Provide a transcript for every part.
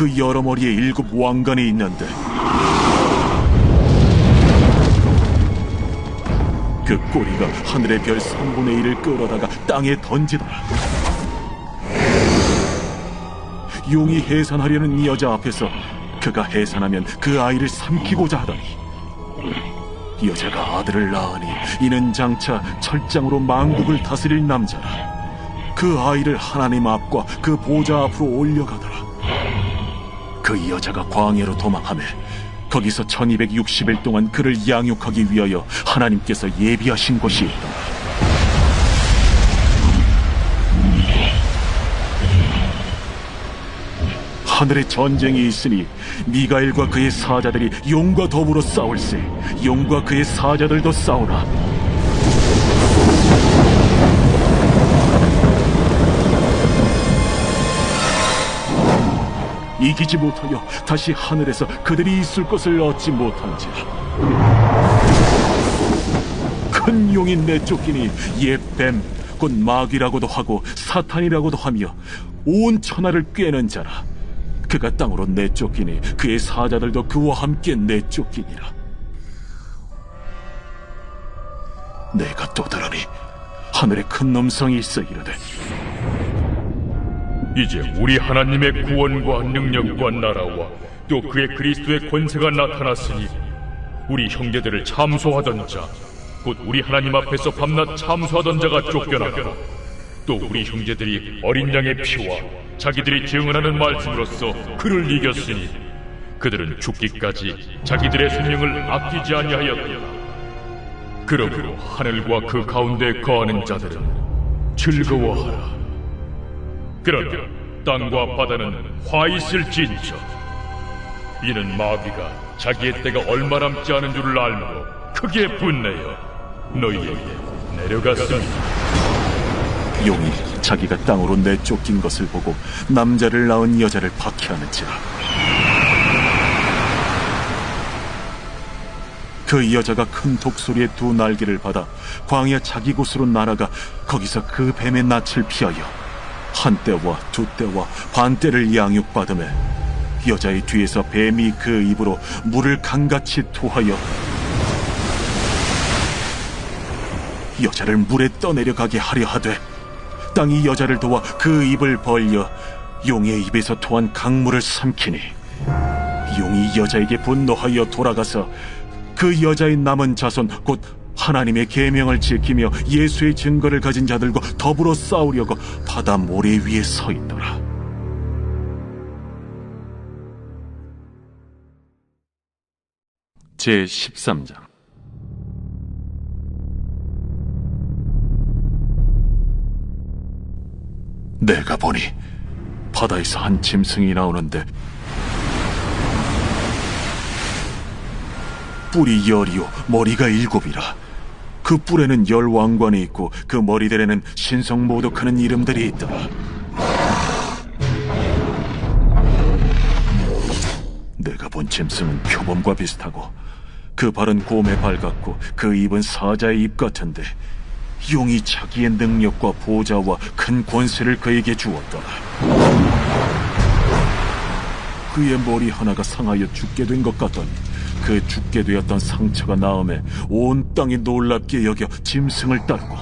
그 여러 머리에 일곱 왕관이 있는데. 그 꼬리가 하늘의 별 3분의 1을 끌어다가 땅에 던지더라. 용이 해산하려는 이 여자 앞에서 그가 해산하면 그 아이를 삼키고자 하더니 여자가 아들을 낳으니 이는 장차 철장으로 망국을 다스릴 남자라. 그 아이를 하나님 앞과 그 보좌 앞으로 올려가더라 그 여자가 광야로 도망하며 거기서 1260일 동안 그를 양육하기 위하여 하나님께서 예비하신 곳이 있더라 하늘에 전쟁이 있으니 미가엘과 그의 사자들이 용과 더불어 싸울세 용과 그의 사자들도 싸우나 이기지 못하여 다시 하늘에서 그들이 있을 것을 얻지 못한지라. 큰 용이 내쫓기니 옛뱀 곧 마귀라고도 하고 사탄이라고도 하며 온 천하를 꿰는 자라. 그가 땅으로 내쫓기니 그의 사자들도 그와 함께 내쫓기니라. 내가 또 들으니 하늘에 큰 음성이 있어 이르되 이제 우리 하나님의 구원과 능력과 나라와 또 그의 그리스도의 권세가 나타났으니 우리 형제들을 참소하던 자, 곧 우리 하나님 앞에서 밤낮 참소하던 자가 쫓겨났고 또 우리 형제들이 어린 양의 피와 자기들이 증언하는 말씀으로써 그를 이겼으니 그들은 죽기까지 자기들의 생명을 아끼지 아니하였다. 그러므로 하늘과 그 가운데 거하는 자들은 즐거워하라. 그러나 땅과 바다는 화 있을 진저. 이는 마귀가 자기의 때가 얼마 남지 않은 줄을 알므로 크게 분내어 너희에게 내려갔습니다 용이 자기가 땅으로 내쫓긴 것을 보고 남자를 낳은 여자를 박해하는지라. 그 여자가 큰 독소리의 두 날개를 받아 광야 자기 곳으로 날아가 거기서 그 뱀의 낯을 피하여 한때와 두때와 반때를 양육받으며 여자의 뒤에서 뱀이 그 입으로 물을 강같이 토하여 여자를 물에 떠내려가게 하려 하되 땅이 여자를 도와 그 입을 벌려 용의 입에서 토한 강물을 삼키니 용이 여자에게 분노하여 돌아가서 그 여자의 남은 자손 곧 하나님의 계명을 지키며 예수의 증거를 가진 자들과 더불어 싸우려고 바다 모래 위에 서 있더라. 제 13장 내가 보니 바다에서 한 짐승이 나오는데 뿔이 열이요 머리가 일곱이라 그 뿔에는 열 왕관이 있고 그 머리들에는 신성 모독하는 이름들이 있더라. 내가 본 짐승은 표범과 비슷하고 그 발은 곰의 발 같고 그 입은 사자의 입 같은데 용이 자기의 능력과 보좌와 큰 권세를 그에게 주었더라. 그의 머리 하나가 상하여 죽게 된 것 같더니 그 죽게 되었던 상처가 나음에 온 땅이 놀랍게 여겨 짐승을 따르고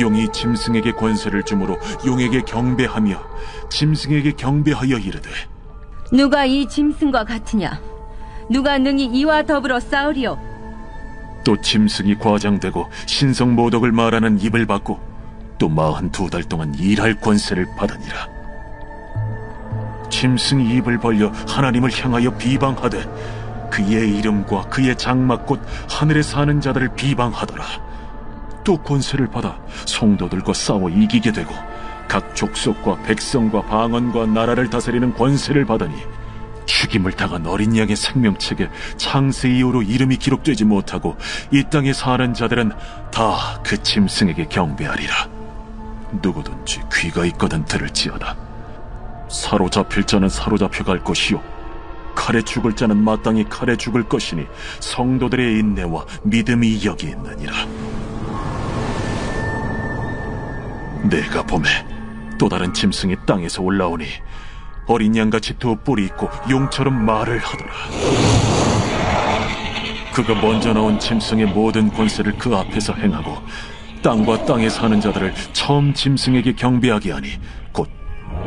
용이 짐승에게 권세를 주므로 용에게 경배하며 짐승에게 경배하여 이르되 누가 이 짐승과 같으냐? 누가 능히 이와 더불어 싸우리요? 또 짐승이 과장되고 신성 모독을 말하는 입을 받고 또 마흔 두 달 동안 일할 권세를 받으니라 짐승이 입을 벌려 하나님을 향하여 비방하되 그의 이름과 그의 장막 곧 하늘에 사는 자들을 비방하더라 또 권세를 받아 성도들과 싸워 이기게 되고 각 족속과 백성과 방언과 나라를 다스리는 권세를 받으니 죽임을 당한 어린 양의 생명책에 창세 이후로 이름이 기록되지 못하고 이 땅에 사는 자들은 다 그 짐승에게 경배하리라. 누구든지 귀가 있거든 들을지어다. 사로잡힐 자는 사로잡혀 갈 것이요 칼에 죽을 자는 마땅히 칼에 죽을 것이니 성도들의 인내와 믿음이 여기 있느니라. 내가 봄에 또 다른 짐승이 땅에서 올라오니 어린 양같이 두 뿔이 있고 용처럼 말을 하더라. 그가 먼저 나온 짐승의 모든 권세를 그 앞에서 행하고 땅과 땅에 사는 자들을 처음 짐승에게 경배하게 하니 곧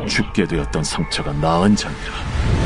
죽게 되었던 상처가 나은 자니라.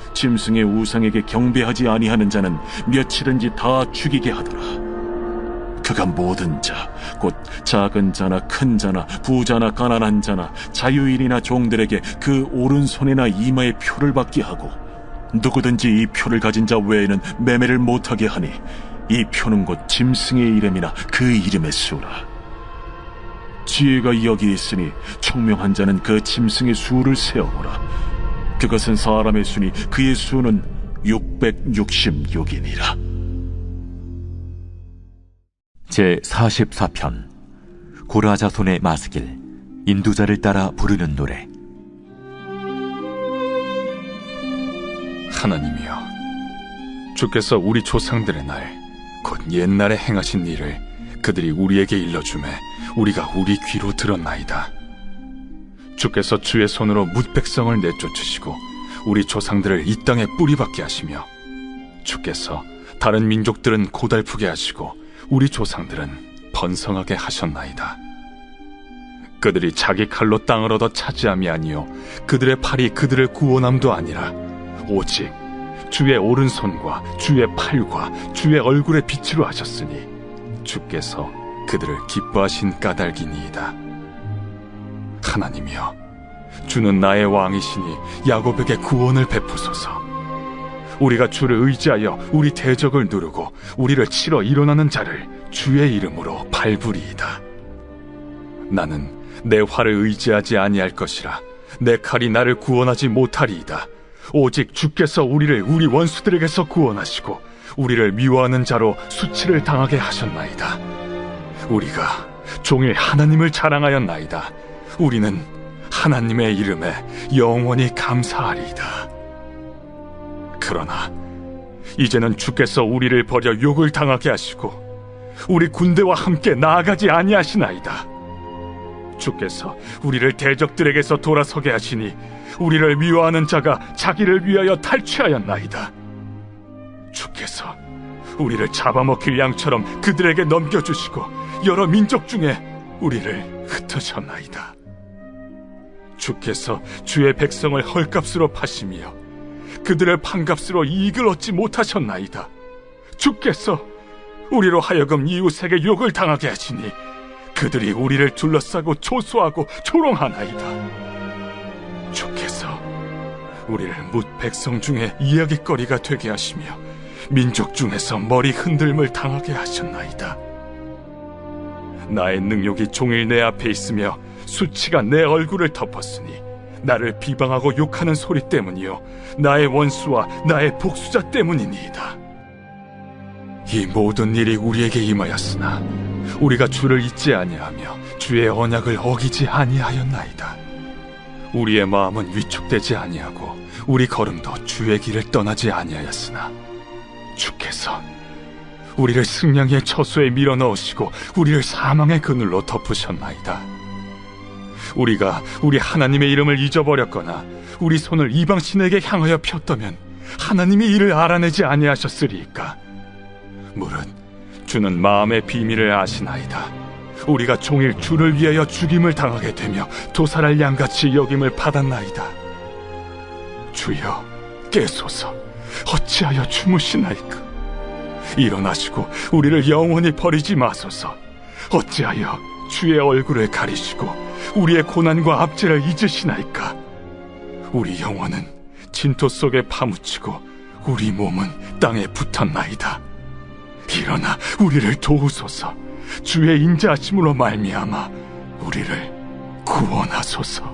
짐승의 우상에게 경배하지 아니하는 자는 며칠은지 다 죽이게 하더라. 그가 모든 자, 곧 작은 자나 큰 자나 부자나 가난한 자나 자유인이나 종들에게 그 오른손이나 이마에 표를 받게 하고 누구든지 이 표를 가진 자 외에는 매매를 못하게 하니 이 표는 곧 짐승의 이름이나 그 이름의 수라. 지혜가 여기 있으니 총명한 자는 그 짐승의 수를 세어보라. 그것은 사람의 수니 그의 수는 666이니라. 제 44편 고라자손의 마스길 인두자를 따라 부르는 노래 하나님이여 주께서 우리 조상들의 날 곧 옛날에 행하신 일을 그들이 우리에게 일러주매 우리가 우리 귀로 들었나이다 주께서 주의 손으로 뭇 백성을 내쫓으시고 우리 조상들을 이 땅에 뿌리박게 하시며 주께서 다른 민족들은 고달프게 하시고 우리 조상들은 번성하게 하셨나이다 그들이 자기 칼로 땅을 얻어 차지함이 아니요 그들의 팔이 그들을 구원함도 아니라 오직 주의 오른손과 주의 팔과 주의 얼굴의 빛으로 하셨으니 주께서 그들을 기뻐하신 까닭이니이다. 하나님이여, 주는 나의 왕이시니 야곱에게 구원을 베푸소서. 우리가 주를 의지하여 우리 대적을 누르고 우리를 치러 일어나는 자를 주의 이름으로 밟으리이다. 나는 내 활을 의지하지 아니할 것이라 내 칼이 나를 구원하지 못하리이다. 오직 주께서 우리를 우리 원수들에게서 구원하시고 우리를 미워하는 자로 수치를 당하게 하셨나이다. 우리가 종일 하나님을 자랑하였나이다. 우리는 하나님의 이름에 영원히 감사하리이다. 그러나 이제는 주께서 우리를 버려 욕을 당하게 하시고 우리 군대와 함께 나아가지 아니하시나이다. 주께서 우리를 대적들에게서 돌아서게 하시니 우리를 미워하는 자가 자기를 위하여 탈취하였나이다. 주께서 우리를 잡아먹힐 양처럼 그들에게 넘겨주시고 여러 민족 중에 우리를 흩으셨나이다. 주께서 주의 백성을 헐값으로 파시며 그들을 판값으로 이익을 얻지 못하셨나이다. 주께서 우리로 하여금 이웃에게 욕을 당하게 하시니 그들이 우리를 둘러싸고 초소하고 조롱하나이다. 주께서 우리를 뭇 백성 중에 이야기거리가 되게 하시며 민족 중에서 머리 흔들림을 당하게 하셨나이다. 나의 능력이 종일 내 앞에 있으며 수치가 내 얼굴을 덮었으니 나를 비방하고 욕하는 소리 때문이요 나의 원수와 나의 복수자 때문이니이다. 이 모든 일이 우리에게 임하였으나 우리가 주를 잊지 아니하며 주의 언약을 어기지 아니하였나이다. 우리의 마음은 위축되지 아니하고 우리 걸음도 주의 길을 떠나지 아니하였으나 주께서 우리를 승량의 처소에 밀어 넣으시고 우리를 사망의 그늘로 덮으셨나이다. 우리가 우리 하나님의 이름을 잊어버렸거나 우리 손을 이방 신에게 향하여 폈다면 하나님이 이를 알아내지 아니하셨으리이까. 물은 주는 마음의 비밀을 아시나이다. 우리가 종일 주를 위하여 죽임을 당하게 되며 도살할 양같이 여김을 받았나이다. 주여 깨소서 어찌하여 주무시나이까? 일어나시고 우리를 영원히 버리지 마소서. 어찌하여 주의 얼굴을 가리시고 우리의 고난과 압제를 잊으시나이까? 우리 영혼은 진토 속에 파묻히고 우리 몸은 땅에 붙었나이다. 일어나 우리를 도우소서. 주의 인자하심으로 말미암아 우리를 구원하소서.